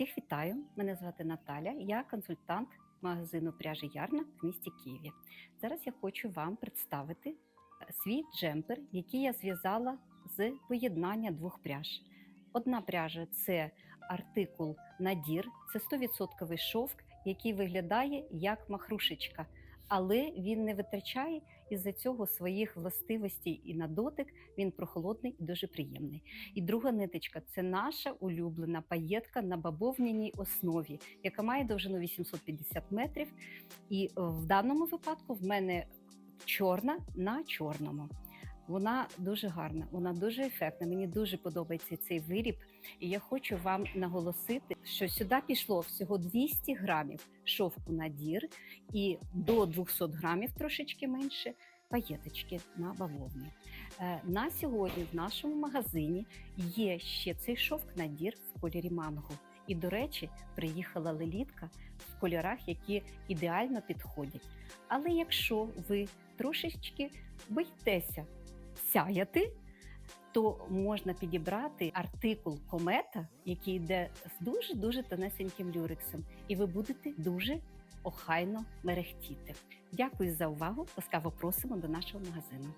Всіх вітаю! Мене звати Наталя, я консультант магазину пряжі Ярна в місті Києві. Зараз я хочу вам представити е, свій джемпер, який я зв'язала з поєднання двох пряж. Одна пряжа це артикул Надір, це 100% шовк, який виглядає як махрушечка, але він не витрачає із-за цього своїх властивостей і на дотик він прохолодний і дуже приємний. І друга ниточка це наша улюблена паєтка на бабовняній основі, яка має довжину 850 метрів. І в даному випадку в мене чорна на чорному. Вона дуже гарна, вона дуже ефектна. Мені дуже подобається цей виріб. І я хочу вам наголосити, що сюди пішло всього 200 грамів шовку на дір і до 200 грамів трошечки менше паєточки на бавовні. Е, На сьогодні в нашому магазині є ще цей шовк на дір в кольорі манго. І, до речі, приїхала лелітка в кольорах, які ідеально підходять. Але якщо ви трошечки боїтеся сяяти, то можна підібрати артикул комета, який йде з дуже дуже тонесеньким люрексом, і ви будете дуже охайно мерехтіти. Дякую за увагу. Ласкаво просимо до нашого магазину.